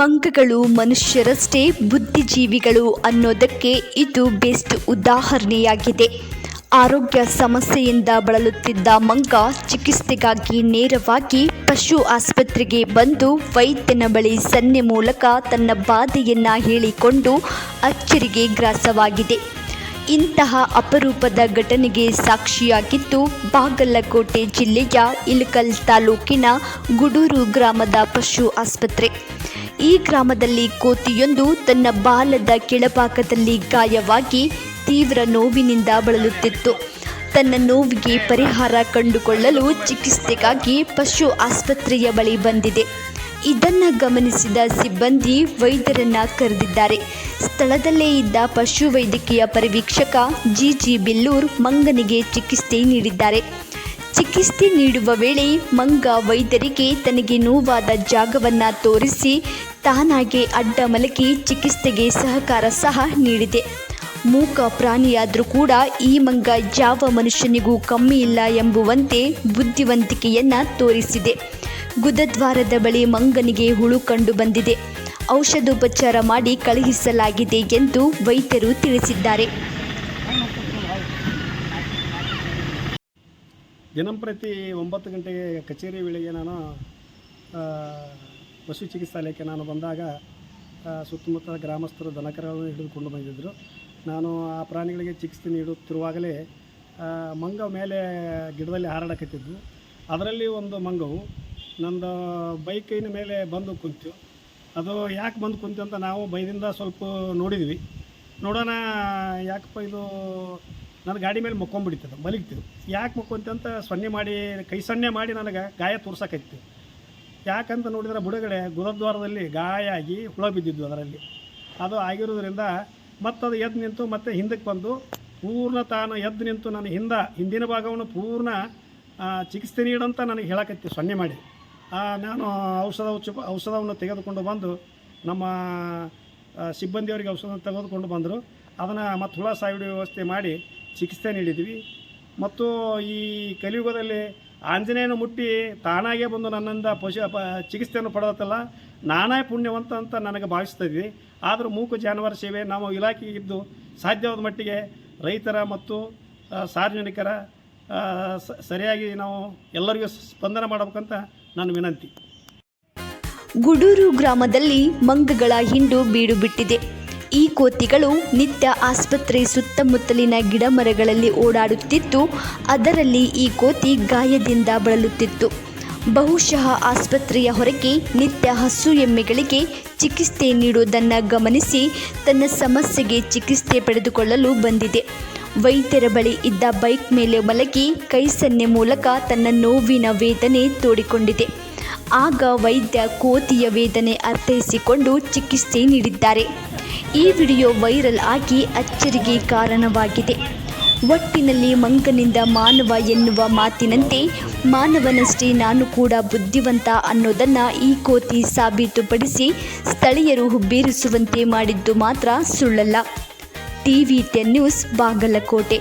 ಮಂಗಗಳು ಮನುಷ್ಯರಷ್ಟೇ ಬುದ್ಧಿಜೀವಿಗಳು ಅನ್ನೋದಕ್ಕೆ ಇದು ಬೆಸ್ಟ್ ಉದಾಹರಣೆಯಾಗಿದೆ. ಆರೋಗ್ಯ ಸಮಸ್ಯೆಯಿಂದ ಬಳಲುತ್ತಿದ್ದ ಮಂಗ ಚಿಕಿತ್ಸೆಗಾಗಿ ನೇರವಾಗಿ ಪಶು ಆಸ್ಪತ್ರೆಗೆ ಬಂದು ವೈದ್ಯನ ಬಳಿ ಸನ್ನೆ ಮೂಲಕ ತನ್ನ ಬಾಧೆಯನ್ನು ಹೇಳಿಕೊಂಡು ಅಚ್ಚರಿಗೆ ಗ್ರಾಸವಾಗಿದೆ. ಇಂತಹ ಅಪರೂಪದ ಘಟನೆಗೆ ಸಾಕ್ಷಿಯಾಗಿದ್ದು ಬಾಗಲಕೋಟೆ ಜಿಲ್ಲೆಯ ಇಳಕಲ್ ತಾಲೂಕಿನ ಗುಡೂರು ಗ್ರಾಮದ ಪಶು ಆಸ್ಪತ್ರೆ. ಈ ಗ್ರಾಮದಲ್ಲಿ ಕೋತಿಯೊಂದು ತನ್ನ ಬಾಲದ ಕೆಳಭಾಗದಲ್ಲಿ ಗಾಯವಾಗಿ ತೀವ್ರ ನೋವಿನಿಂದ ಬಳಲುತ್ತಿತ್ತು. ತನ್ನ ನೋವಿಗೆ ಪರಿಹಾರ ಕಂಡುಕೊಳ್ಳಲು ಚಿಕಿತ್ಸೆಗಾಗಿ ಪಶು ಆಸ್ಪತ್ರೆಯ ಬಳಿ ಬಂದಿದೆ. ಇದನ್ನು ಗಮನಿಸಿದ ಸಿಬ್ಬಂದಿ ವೈದ್ಯರನ್ನ ಕರೆದಿದ್ದಾರೆ. ಸ್ಥಳದಲ್ಲೇ ಇದ್ದ ಪಶು ವೈದ್ಯಕೀಯ ಪರಿವೀಕ್ಷಕ ಜಿ ಜಿ ಬಿಲ್ಲೂರ್ ಮಂಗನಿಗೆ ಚಿಕಿತ್ಸೆ ನೀಡಿದ್ದಾರೆ. ಚಿಕಿತ್ಸೆ ನೀಡುವ ವೇಳೆ ಮಂಗ ವೈದ್ಯರಿಗೆ ತನಗೆ ನೋವಾದ ಜಾಗವನ್ನು ತೋರಿಸಿ ತಾನಾಗೆ ಅಡ್ಡ ಮಲಗಿ ಚಿಕಿತ್ಸೆಗೆ ಸಹಕಾರ ಸಹ ನೀಡಿದೆ. ಮೂಕ ಪ್ರಾಣಿಯಾದರೂ ಕೂಡ ಈ ಮಂಗ ಯಾವ ಮನುಷ್ಯನಿಗೂ ಕಮ್ಮಿ ಇಲ್ಲ ಎಂಬುವಂತೆ ಬುದ್ಧಿವಂತಿಕೆಯನ್ನು ತೋರಿಸಿದೆ. ಗುದದ್ವಾರದ ಬಳಿ ಮಂಗನಿಗೆ ಹುಳು ಕಂಡು ಬಂದಿದೆ. ಔಷಧೋಪಚಾರ ಮಾಡಿ ಕಳುಹಿಸಲಾಗಿದೆ ಎಂದು ವೈದ್ಯರು ತಿಳಿಸಿದ್ದಾರೆ. ದಿನಂಪ್ರತಿ ಒಂಬತ್ತು ಗಂಟೆಗೆ ಕಚೇರಿ ವೇಳೆಗೆ ನಾನು ಪಶು ಚಿಕಿತ್ಸಾಲಯಕ್ಕೆ ನಾನು ಬಂದಾಗ ಸುತ್ತಮುತ್ತ ಗ್ರಾಮಸ್ಥರು, ದನಕರಗಳನ್ನು ಹಿಡಿದುಕೊಂಡು ಬಂದಿದ್ದರು. ನಾನು ಆ ಪ್ರಾಣಿಗಳಿಗೆ ಚಿಕಿತ್ಸೆ ನೀಡುತ್ತಿರುವಾಗಲೇ ಮಂಗ ಮೇಲೆ ಗಿಡದಲ್ಲಿ ಹಾರಾಡಕತ್ತಿದ್ದು ಅದರಲ್ಲಿ ಒಂದು ಮಂಗವು ನಂದು ಬೈಕಿನ ಮೇಲೆ ಬಂದು ಕುಂತು. ಅದು ಯಾಕೆ ಬಂದು ಕುಂತು ಅಂತ ನಾವು ಬೈದಿಂದ ಸ್ವಲ್ಪ ನೋಡಿದ್ವಿ. ನೋಡೋಣ ಯಾಕಪ್ಪ ಇದು ನನ್ನ ಗಾಡಿ ಮೇಲೆ ಮಕ್ಕೊಂಬಿಡಿತದ ಮಲಗ್ತಿದ್ದು ಯಾಕೆ ಮಕ್ಕೊಂತ ಅಂತ ಸೊನ್ನೆ ಮಾಡಿ, ಕೈ ಸೊನ್ನೆ ಮಾಡಿ ನನಗೆ ಗಾಯ ತೋರ್ಸಕೈತಿ ಯಾಕಂತ ನೋಡಿದ್ರೆ ಬುಡಗಡೆ ಗುರುದ್ವಾರದಲ್ಲಿ ಗಾಯ ಆಗಿ ಹುಳ ಬಿದ್ದಿದ್ದು ಅದರಲ್ಲಿ. ಅದು ಆಗಿರೋದ್ರಿಂದ ಅದು ಎದ್ದು ನಿಂತು ಮತ್ತೆ ಹಿಂದಕ್ಕೆ ಬಂದು ಪೂರ್ಣ ತಾನು ಎದ್ದು ನಿಂತು ನನ್ನ ಹಿಂದ, ಹಿಂದಿನ ಭಾಗವನ್ನು ಪೂರ್ಣ ಚಿಕಿತ್ಸೆ ನೀಡಂತ ನನಗೆ ಹೇಳಕತ್ತಿ ಸೊನ್ನೆ ಮಾಡಿ. ನಾನು ಔಷಧ ಉಚ್ಚ ಔಷಧವನ್ನು ತೆಗೆದುಕೊಂಡು ಬಂದು ನಮ್ಮ ಸಿಬ್ಬಂದಿಯವರಿಗೆ ಔಷಧ ತೆಗೆದುಕೊಂಡು ಬಂದರು. ಅದನ್ನು ಮತ್ತು ಹುಳ ಸಾವಿಡ ವ್ಯವಸ್ಥೆ ಮಾಡಿ ಚಿಕಿತ್ಸೆ ನೀಡಿದ್ವಿ. ಮತ್ತು ಈ ಕಲಿಯುಗದಲ್ಲಿ ಆಂಜನೇಯನ ಮುಟ್ಟಿ ತಾನಾಗೇ ಬಂದು ನನ್ನಿಂದ ಪಶು, ಪ, ಚಿಕಿತ್ಸೆಯನ್ನು ಪಡೆದತ್ತಲ್ಲ, ನಾನೇ ಪುಣ್ಯವಂತ ಅಂತ ನನಗೆ ಭಾವಿಸ್ತಾ ಇದ್ವಿ. ಆದರೂ ಮೂಕು ಜಾನುವಾರು ಸೇವೆ ನಾವು ಇಲಾಖೆಗೆ ಇದ್ದು ಸಾಧ್ಯವಾದ ಮಟ್ಟಿಗೆ ರೈತರ ಮತ್ತು ಸಾರ್ವಜನಿಕರ ಸರಿಯಾಗಿ ನಾವು ಎಲ್ಲರಿಗೂ ಸ್ಪಂದನೆ ಮಾಡಬೇಕಂತ ನನ್ನ ವಿನಂತಿ. ಗುಡೂರು ಗ್ರಾಮದಲ್ಲಿ ಮಂಗಗಳ ಹಿಂಡು ಬೀಡು ಬಿಟ್ಟಿದೆ. ಈ ಕೋತಿಗಳು ನಿತ್ಯ ಆಸ್ಪತ್ರೆ ಸುತ್ತಮುತ್ತಲಿನ ಗಿಡಮರಗಳಲ್ಲಿ ಓಡಾಡುತ್ತಿತ್ತು. ಅದರಲ್ಲಿ ಈ ಕೋತಿ ಗಾಯದಿಂದ ಬಳಲುತ್ತಿತ್ತು. ಬಹುಶಃ ಆಸ್ಪತ್ರೆಯ ಹೊರಗೆ ನಿತ್ಯ ಹಸು ಎಮ್ಮೆಗಳಿಗೆ ಚಿಕಿತ್ಸೆ ನೀಡುವುದನ್ನು ಗಮನಿಸಿ ತನ್ನ ಸಮಸ್ಯೆಗೆ ಚಿಕಿತ್ಸೆ ಪಡೆದುಕೊಳ್ಳಲು ಬಂದಿದೆ. ವೈದ್ಯರ ಬಳಿ ಇದ್ದ ಬೈಕ್ ಮೇಲೆ ಮಲಗಿ ಕೈ ಸನ್ನೆ ಮೂಲಕ ತನ್ನ ನೋವಿನ ವೇದನೆ ತೋಡಿಕೊಂಡಿದೆ. ಆಗ ವೈದ್ಯ ಕೋತಿಯ ವೇದನೆ ಅರ್ಥೈಸಿಕೊಂಡು ಚಿಕಿತ್ಸೆ ನೀಡಿದ್ದಾರೆ. ಈ ವಿಡಿಯೋ ವೈರಲ್ ಆಗಿ ಅಚ್ಚರಿಗೆ ಕಾರಣವಾಗಿದೆ. ಒಟ್ಟಿನಲ್ಲಿ ಮಂಕನಿಂದ ಮಾನವ ಎನ್ನುವ ಮಾತಿನಂತೆ ಮಾನವನಷ್ಟೇ ನಾನು ಕೂಡ ಬುದ್ಧಿವಂತ ಅನ್ನೋದನ್ನು ಈ ಕೋತಿ ಸಾಬೀತುಪಡಿಸಿ ಸ್ಥಳೀಯರು ಹುಬ್ಬೇರಿಸುವಂತೆ ಮಾಡಿದ್ದು ಮಾತ್ರ ಸುಳ್ಳಲ್ಲ. TV ten news Bagalkote.